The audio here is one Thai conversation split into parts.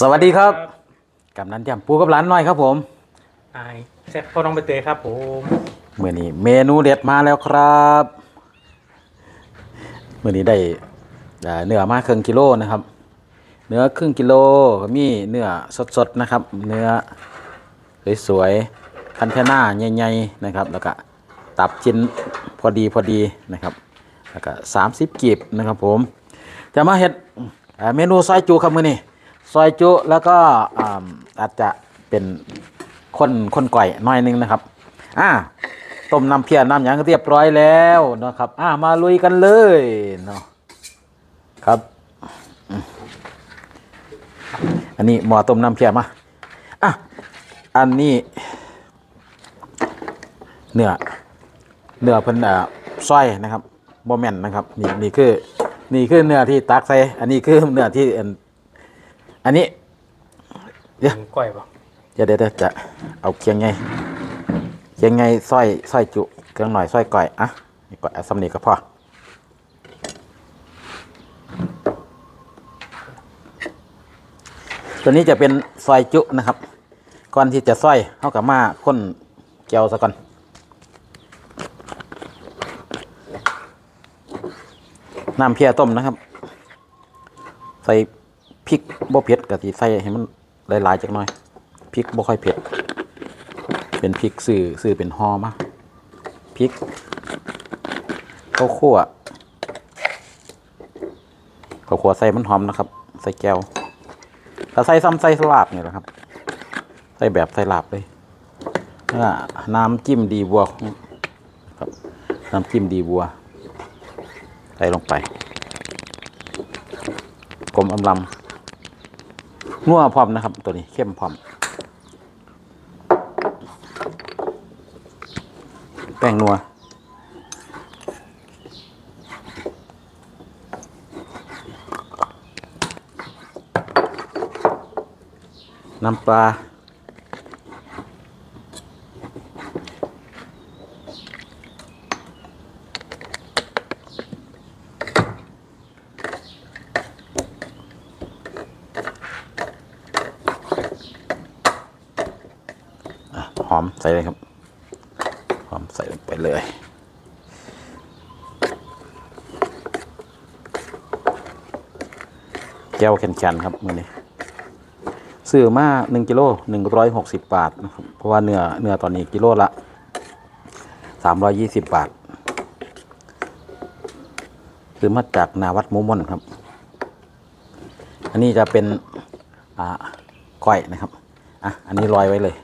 สวัสดีครับกำนันจำปูกับหลานน้อยครับผมไอายแซ่บพ่อน้องใบเตยครับผมเมื่อนี้เมนูเด็ดมาแล้วครับเมื่อนี้ได้เอ่อเนื้อมาครึ่งกิโลนะครับ เนื้อครึ่งกิโลก็มีเนื้อสดๆนะครับ เนื้อสวยๆคันเทน่าใหญ่ๆนะครับ แล้วก็ตับชิ้นพอดีพอดีนะครับ แล้วก็สามสิบกีบนะครับผม จะมาเห็ดเอ่อเมนูซอยจูครับมือนี้ ซอยจูแล้วก็อาจจะเป็นคนคนก่อยน้อยหนึงนะครับ อ่าต้มน้ำเพียน้ำหยังเรียบร้อยแล้วนะครับ อ่ามาลุยกันเลยเนาะครับ อันนี้หมอต้มน้ำเพียมาอะอันนี้ เนื้อเนื้อเพิ่นอ่าซอยนะครับบ่แม่นนะครับ นี่นี่คือ นี่คือเนื้อที่ตักใส่อันนี้คือเนื้อที่ อันอันนี้ เดี๋ยว ก้อยป่ะเดี๋ยวเดี๋ยวเดี๋ยวจะเอาเคียงไงเคียงไงสร้อยสร้อยจุเครื่องหน่อยสร้อยก่อยอะนี่ก่อยเอาสำนีก็พอตัวนี้จะเป็นซอยจุนะครับ ก่อนที่จะซอยเข้ากับมาข้นแก้วซะก่อน น้ำเพียต้มนะครับ ใส่พ ริกบ่เผ็ดกะทิใส่ให้มันหลายๆจักหน่อยพริกบ่ค่อยเผ็ด เป็นพริกสื่อสื่อเป็นห่อมาพริกข้าวคั่วข้าวคั่วใส่มันหอมนะครับ ใส่แก้วถ้าใส่ซ้ำใส่สลาบเนี่ยแหละครับ ใส่แบบใส่ลาบเลยน้ำจิ้มดีบัวครับน้ำจิ้มดีบัว ใส่ลงไปกลมอำลำ นัวพร้อมนะครับ ตัวนี้เข้มพร้อม แป้งนัวน้ำปลา อมใส่เลยครับ หอมใส่ลงไปเลยแก้วแข็งๆครับมือนี้ซื้อมาหนึ่งกิโลหนึ่งร้อยหกสิบบาทนะครับเพราะว่าเนื้อเนื้อตอนนี้กิโลละสามร้อยยี่สิบบาทซื้อมาจากนาวัดมุมม่อนครับ อันนี้จะเป็นอ่าก้อยนะครับอะอันนี้ลอยไว้เลย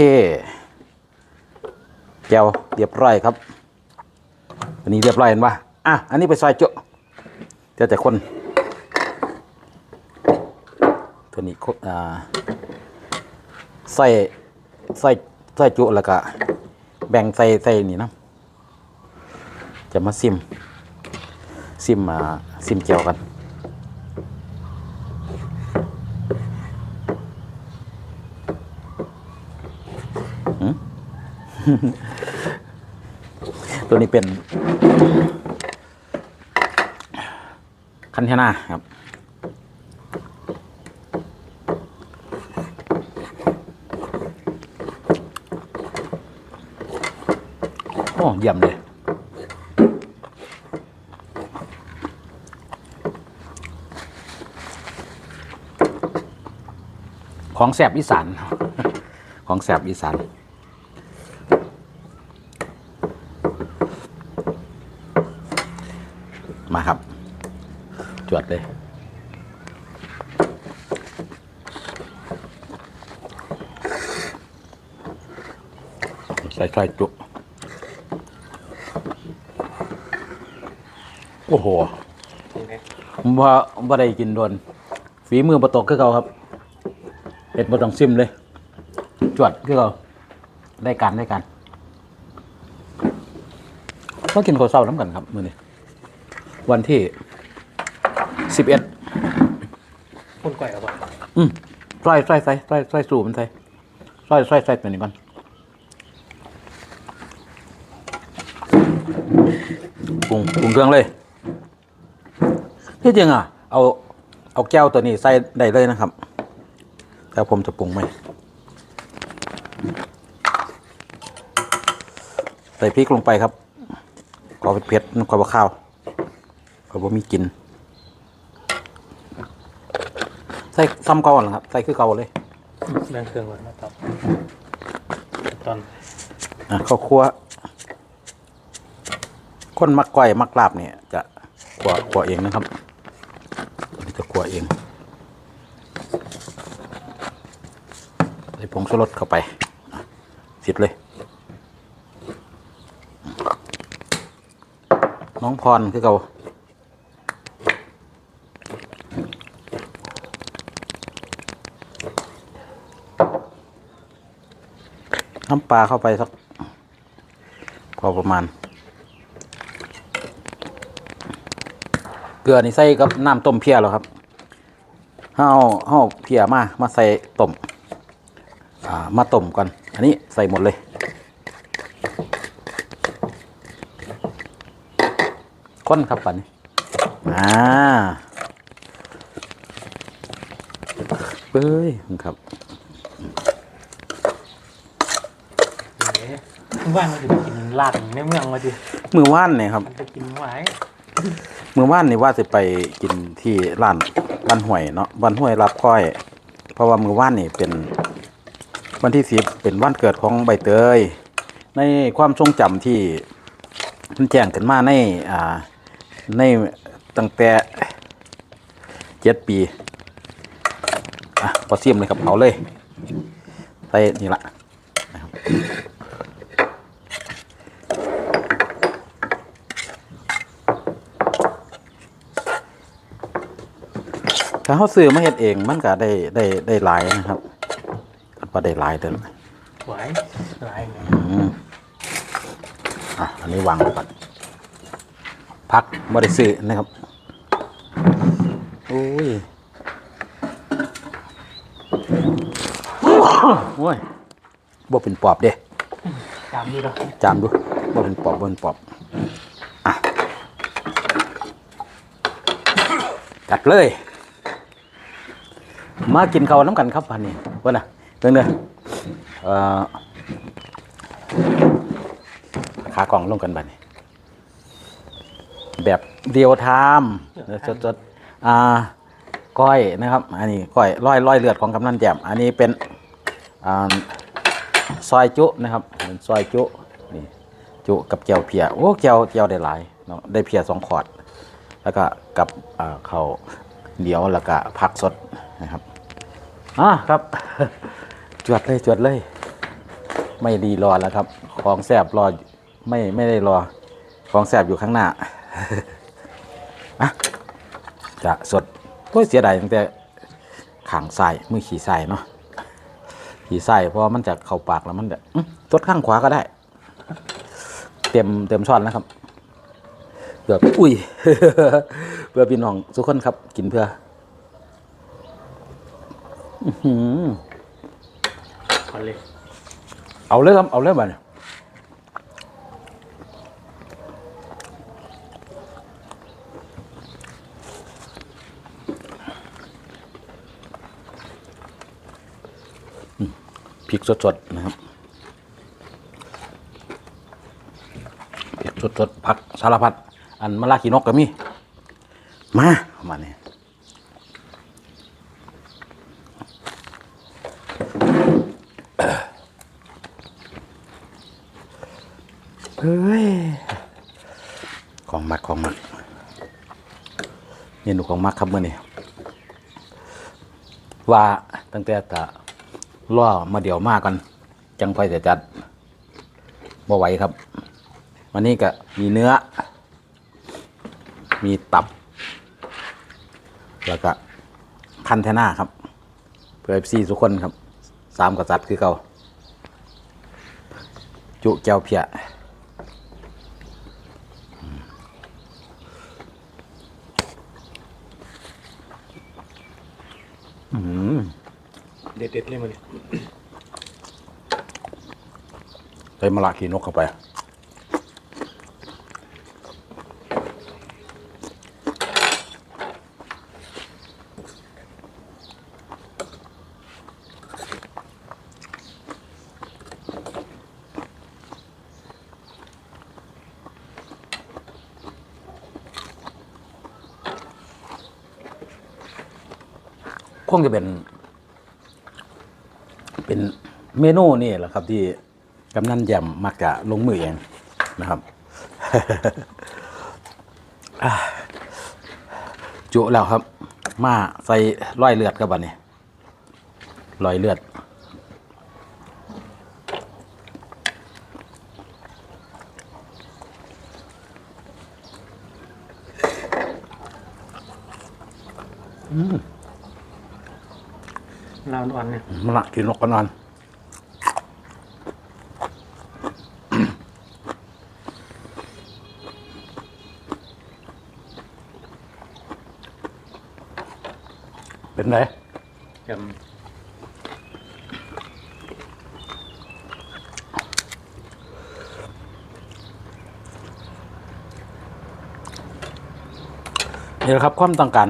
แก้วเรียบร้อยครับ อันนี้เรียบร้อยเห็นปะอะ อันนี้ไปซอยจุเดี๋ยวแต่คน ตัวนี้อ่าใส่ใส่ใส่จุแล้วก็แบ่งใส่ใส่นี่นะจะมาซิมซิมมาซิมเจียวกัน ตัวนี้เป็น คันเทนาครับโอ้เยี่ยมเลยของแสบอีสาน ของแสบอีสาน มาครับ จวด เลย ใส่ช่อยจุโอ้โหเป็นไงผมว่าบ่ได้กินโดนฝีมือประตกคือเขาครับเห็ดบ่ต้องซิมเลย จวดคือเขาได้การได้การก็กินข้าวเศร้าน้ำกันครับ มื้อนี้วันที่ สิบเอ็ดคนก่อยเอาบ่อืมใส่ใส่ใส่ใส่ใส่สูบมันใส่ใส่ใส่ใส่ตัวนี้ก่อนปรุงปรุงเครื่องเลยที่จริงอะ เอาเอาแก้วตัวนี้ใส่ได้เลยนะครับ แต่ผมจะปรุงไหมใส่พริกลงไปครับขอเผ็ดๆขอบ่ข้าวขอบ่มีกลิน ใส่ซ้ำเก่าเหรอครับ ใส่คือเก่าเลยเรื่องเครื่องก่อนมาตอบตอนอะข้าวคั่วคนมักก้อยมักลาบเนี่ยจะขัวขัวเองนะครับอันนี้จะขัวเองใส่ผงชูรสเข้าไปอะสิดเลย น้องพรคือเก่า น้ำปลาเข้าไปสักพอประมาณ เกลือนี่ใส่กับน้ำต้มเพียแล้วครับเฮาเฮาเพียมา มาใส่ต้มามาต้มก่อน อันนี้ใส่หมดเลยก้นครับปันนี้อ่าเบ้ยครับ เอ๊ะ ว่างมาจะไปกินลาดในเมืองมาดิมือว่านเนี่ยครับมันจะกินไหวมือว่านนี่ว่าจะไปกินที่ร้านบ้านห้วยเนาะบ้านห้วยรับก้อย เพราะว่ามือว่านนี่เป็น วันที่สิบเป็นวันเกิดของใบเตย ในความทรงจำที่มันแจ้งกันมาในอ่าในตั้งแต่เจ็ดปีอะพอเสียมเลยครับเอาเลยใส่นี่ละนะครับ ถ้าเขาซื้อมาเฮ็ดเองมันก็ได้ได้ได้หลายนะครับก็ได้หลายเด้อไหวหลายเลยอืมอะอันนี้วางไว้ก่อนพักบริสุทธิ์นะครับโอ้ยโอ้ยบ่เป็นปอบเด้จำดูเนาะจามดูบ่เป็นปอบบ่เป็นปอบอะจัดเลย มากินข้าวน้ำกันครับพันนี้เพื่อนน่ะเพื่อนเด้อเอ่อขากล่องลงกันบัดนี้ แบบเดียวไทม์สดสดอ่าก้อยนะครับ อันนี้ก้อยร้อยร้อยเลือดของกำนันแจ่มอันนี้เป็นอ่าซอยจุนะครับเป็นซอยจุนี่จุกับแก้วเพียโอ้แก้วแก้วได้หลายเนาะได้เพียสองขอด แล้วก็กับอ่าเขาเหนียวแล้วก็ผักสดนะครับ อ่าครับ จวดเลยจวดเลย ไม่ดีรอแล้วครับ ของแสบรอไม่ไม่ได้รอ ของแสบอยู่ข้างหน้าอะจะสดโอ้ยเสียดายตั้งแต่ขางซ้ายมือขี่ซ้ายเนาะขี่ซ้ายเพราะมันจะเข้าปากแล้วมันจะสดข้างขวาก็ได้ เต็มเต็มช้อนแล้วครับเพื่ออุ้ย เพื่อพี่น้องทุกคนครับ กินเพื่อ อื้อหือขอเลยเอาเลยครับ เอาเลยมาเนี่ยพริกสดๆนะครับพริกสดๆผักสารพัด อันมะลาขีนกก็มี มาเอามาเนี่ยเฮ้ย ของมักของมักเม นูของมักครับเมื่อนี้ว่าตั้งแต่ตะล่อมาเดี๋ยวมากกัน จังไฟจะจัดบ่ไหวครับ วันนี้ก็มีเนื้อ มีตับ แล้วก็คันเทน่าครับเพื่อซีทุกคนครับ สามกษัตริย์คือเก่าจุแก้วเพีย อ อืม เด็ดเด็ดๆเลยมันใส่มะระขีนกเข้าไป คงจะเป็น เป็นเมนูนี่แหละครับ ที่กำนันแยมมักจะลงมือเองนะครับจุแล้วครับ มาใส่ร้อยเลือดกับบันนี้ร้อยเลือด อ่อนเนี่ยมะละกินนกกันนอนเป็นไงจนี่แหละครับความต้องการ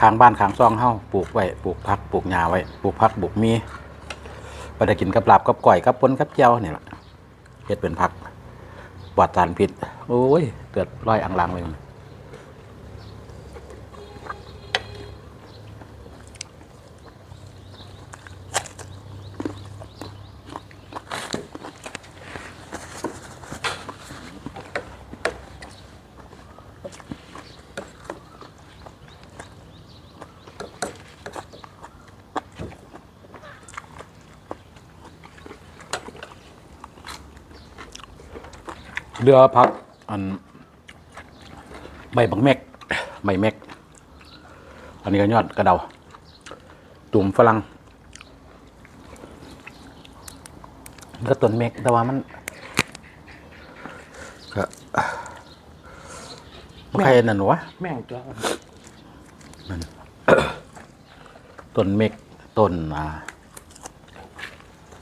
ข้างบ้านข้างซองเฮาปลูกไว้ปลูกพักปลูกหญ้าไว้ปลูกพักปลูกมีไปได้กินกับลาบกับก่อยกับปนกับเจียวนี่แหละเฮ็ดเป็นพักปลอดสารพิษโอ้ยเกิดร้อยอังลังเลย เรือพักอันใบบักเม็กใบเม็กอันนี้ก็ยอดกระเดาตุ่มฝรั่งก็ต้นเม็กแต่ว่ามันก็บ่ใครนั่นวะำแม่งตัวต้นเม็กต้นอ่า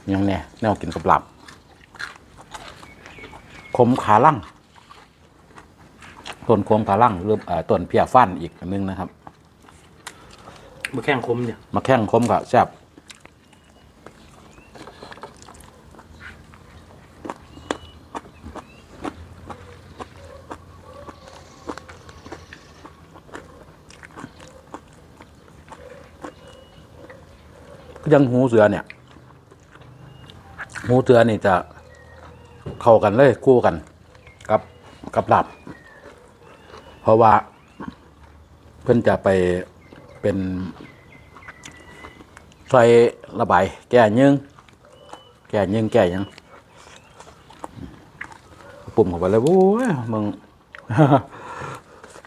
หยังเนี่ยแนวกินกับหลับ คมขาลั่งต้นโคมขาลั่งหรือเอ่อต้นเพียฟันอีกอันนึงนะครับมือแข้งคมเนี่ยมาแข้งคมกับแซ่บก็ยังหูเสือเนี่ย หูเสือนี่จะ เข้ากันเลยคู่กัน กับกับหลับ เพราะว่า เพิ่นจะไปเป็นใส่ระบาย แก้ยิงแก้ยิงแก้หยังปุ่มเข้าไปเลยโอ้ยมึง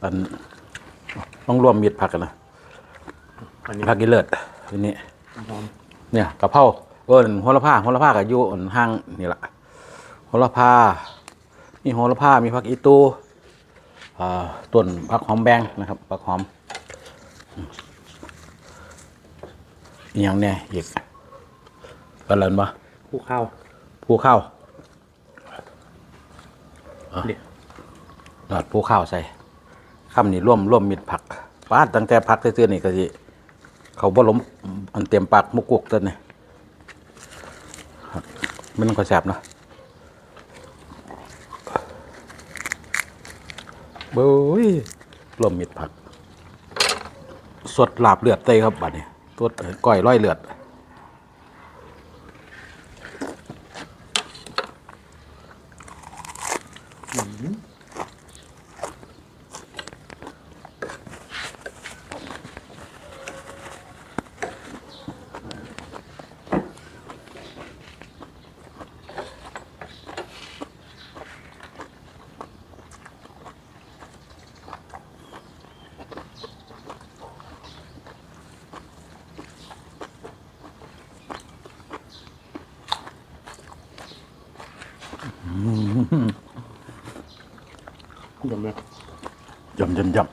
อันต้องรวมมีดผักกันนะอันนี้ผักกินเลิศทีนี้หอมเนี่ยกะเพราเออโหระพาโหระพากับยูอันห้างนี่แหละโห ระพา มีโหระพา มีผักอีตูอ่าต้นผักหอมแบงนะครับผักหอมอืมอหย่างเนี่ยอีกอะไรบ้าคู่ข้าวภูข้าวเดี๋ยวหลอดภูข้าวใส่คำนี้ร่วมร่วมมิดผักปาดตั้งแต่ผักเตื้อๆนี่ก็สิเขาบ่ล้มอันเตรียมปากมุกกุกตัวนี่ครับมันก็แสบเนาะ เบ้ยรวมมิดผัก สดลาบเลือดเต้ครับบัดนี้ตัวก้อยร้อยเลือด ยำเลยยำยำยำ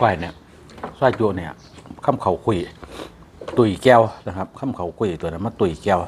ก้อยเนี่ยซายจูเนี่ยข้ามเขาคุย ตุยแก้วนะครับข้ามเขาคุยตัวนั้นมาตุยแก้ว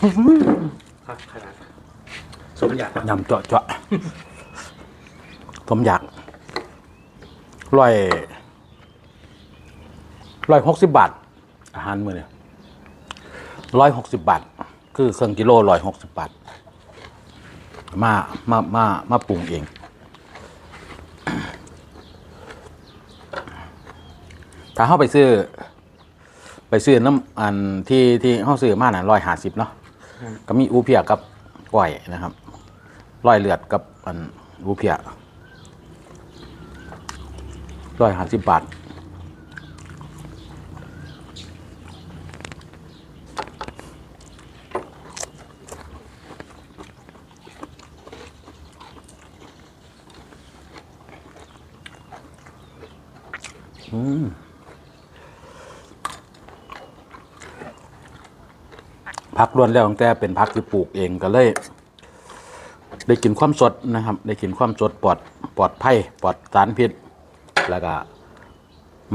ครับขนาดสมอยากยำเจาะเจาะผมอยากร้อยร้อยหกสิบบาท อาหารมื้อเนี่ยร้อยหกสิบบาท คือเครื่องกิโลร้อยหกสิบบาท มา มา มา มาปรุงเองถ้าเข้าไปซื้อ ไปซื้อน้ำอันที่ที่เข้าซื้อมาน่ะร้อยห้าสิบเนาะ ก็มีอูเพียกับก้อยนะครับร้อยเลือดกับอันอูเพียร้อยห้าสิบบาทอืม พักล้วนแล้วตั้งแต่เป็นพักที่ปลูกเองก็เลย ได้กินความสดนะครับ ได้กินความสดปลอดปลอดภัยปลอดสารพิษแล้วก็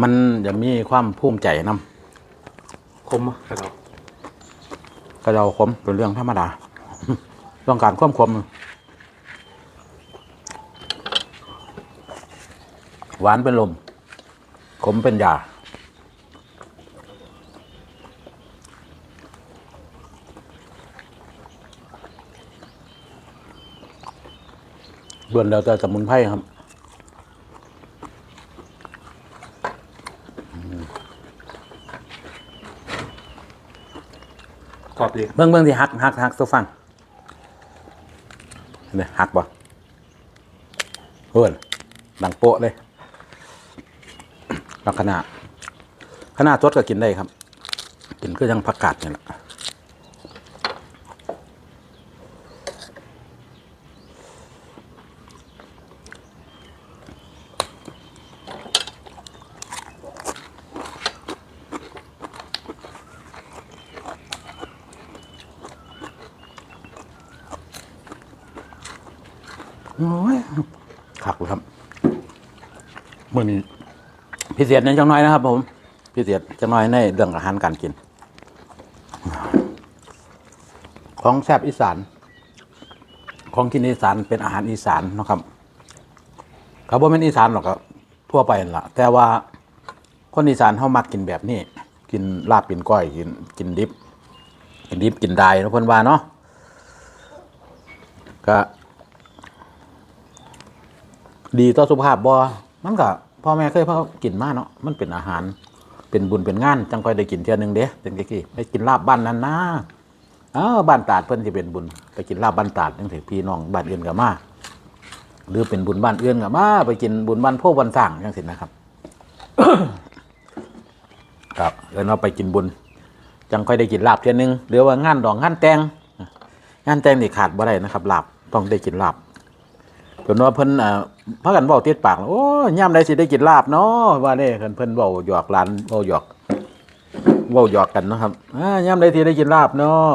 มันจะมีความภูมิใจนำคมขนาดก็เราคมเป็นเรื่องธรรมดา ต้องการความคมหวานเป็นลมขมเป็นยา ด่วนแล้วแต่สมุนไพรครับกรอบดีเบิ่งเบิ่งที่หักหักหักตัวฟังเห็นไหมหักบ่เพื่อนดังโปะเลยลักษณะขนาดสดก็กินได้ครับ กินก็ยังผักกาดนี่แหละ ขักเลยครับมือนี้พิเศษในจังน้อยนะครับ ผมพิเศษจังน้อยในเรื่องอาหารการกิน ของแซบอีสาน ของกินอีสานเป็นอาหารอีสานนะครับเขาบอกเป็นอีสานหรอกครับทั่วไปนั่นละแต่ว่าคนอีสานเขามักกินแบบนี้ กินลาบกินก้อยกินกินดิบกินดิบกินได้นะเพิ่นว่าเนาะก็ ดีต่อสุขภาพบ่มันก็พ่อแม่เคยพากินมาเนาะมันเป็นอาหาร เป็นบุญเป็นงานจังค่อยได้กินเที่ยหนึงเด้เป็นกี่ไปกินลาบบ้านนั้นนะอ้าวบ้านตาดเพิ่นสิเป็นบุญไปกินลาบบ้านตาดจังซี่พี่น้องบ้านอื่นก็มาหรือเป็นบุญบ้านเอื่นก็มาไปกินบุญบ้านพวันสร้างจังซี่นะครับ ครับเอิ้นว่าไปกินบุญ จังค่อยได้กินลาบเที่ยหนึงหรือว่างานดองงานแตงงานแตงนี่ขาดบ่ได้นะครับลาบต้องได้กินลาบ เพิ่นว่าเพิ่นอ่าพากันเว้าติดปากโอ้ยามใดสิได้กินลาบเนาะว่าเด้เพิ่นเพิ่นเว้าหยอกหลานเว้าหยอกเว้าหยอกกันนะครับอ่ายามใดสิได้กินลาบเนาะ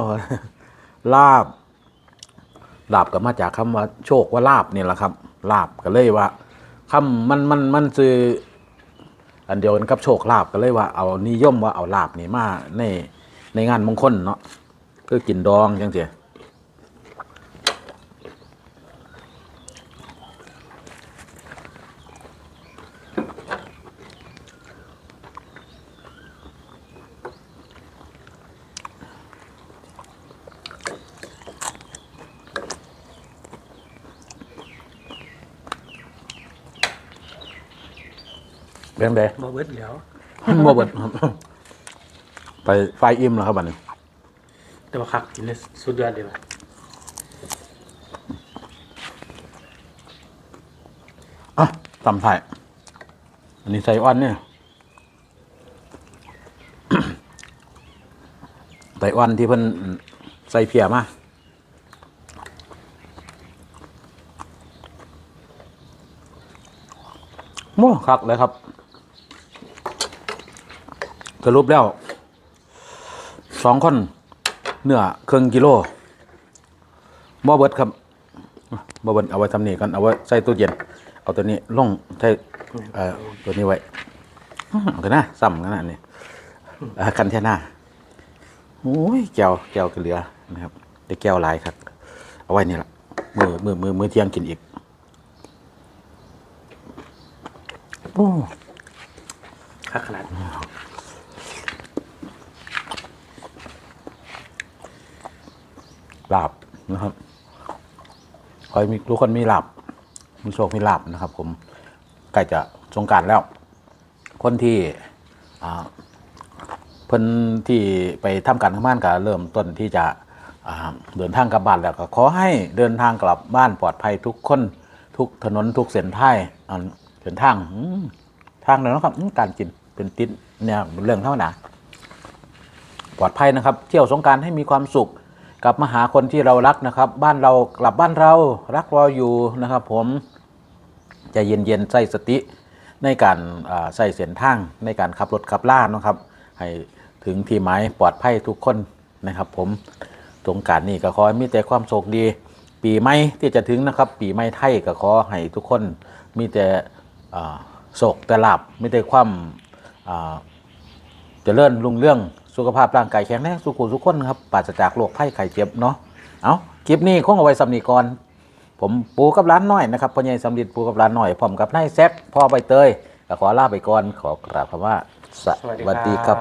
ลาบ ลาบก็มาจากคำว่าโชคว่าลาบนี่แหละครับ ลาบก็เลยว่าคำมันมันมันคืออันเดียวกันกับโชคลาบก็เลยว่าเอานิยมว่าเอาลาบนี่มาในในงานมงคลเนาะก็กินดองจังซี่ เป็นไงบ่เบิดแล้วบ่เบิดครับ ไปไฟอิ่มแล้วครับบัดนี้ แต่ว่าคักกินเลยสุดยอดเลยว่ะอะตำไทยอันนี้ใส่อ้อนเนี่ยใส่อ้อนที่เพิ่นใส่เพียมาโม่คักเลยครับ สรุปแล้วสองคนเนื้อครึ่งกิโลบ่เบิดครับบ่เบิดเอาไว้ทำนี่กันเอาไว้ใส่ตู้เย็น เอาตัวนี้ลงใส่เอ่อตัวนี้ไว้เอากันนะซ้ำกันนะนี่กันแท่หน้าโอ้ยแก้วแก้วก็เหลือนะครับได้แก้วหลายครับ เอาไว้นี่ละมือมือมือมือเที่ยงกินอีกโอ้คักขนาด ลาบนะครับคอยมีทุกคนมีลาบมีโชคมีลาบนะครับ ผมใกล้จะสงกรารแล้ว คนที่เพิ่นที่ไปทำการทำงานก็เริ่มต้นที่จะเดินทางกลับบ้านแล้วก็ขอให้เดินทางกลับบ้านปลอดภัยทุกคนทุกถนนทุกเส้นทางเส้นทางทางเลยนะครับการกินเป็นติดเนี่ยเรื่องเท่าไหนาปลอดภัยนะครับ เที่ยวสงกรารให้มีความสุข กลับมาหาคนที่เรารักนะครับ บ้านเรากลับบ้านเรารักเรออยู่นะครับ ผมจะเย็นๆใส่สติในการใส่เส้นทางในการขับรถขับล่านะครับ ให้ถึงที่หมายปลอดภัยทุกคนนะครับ ผมสงการนี่ก็ขอให้มีแต่ความโชคดี ปีใหม่ที่จะถึงนะครับ ปีใหม่ไทยก็ขอให้ทุกคนมีแต่โศกแต่หลาบมีแต่ความอ่าเจริญรุ่งเรื่อง สุขภาพร่างกายแข็งแรงสุขุสุขคนครับปราศจากโรคไข้ไข้เจ็บเนาะเอาคลิปนี้คงเอาไว้สำนีก่อนผมปูกับร้านน้อยนะครับพ่อใหญ่สำลิดปูกับร้านน้อยพร้อมกับนายแซกพ่อใบเตยก็ขอลาไปก่อนขอกราบคำว่าสวัสดีครับ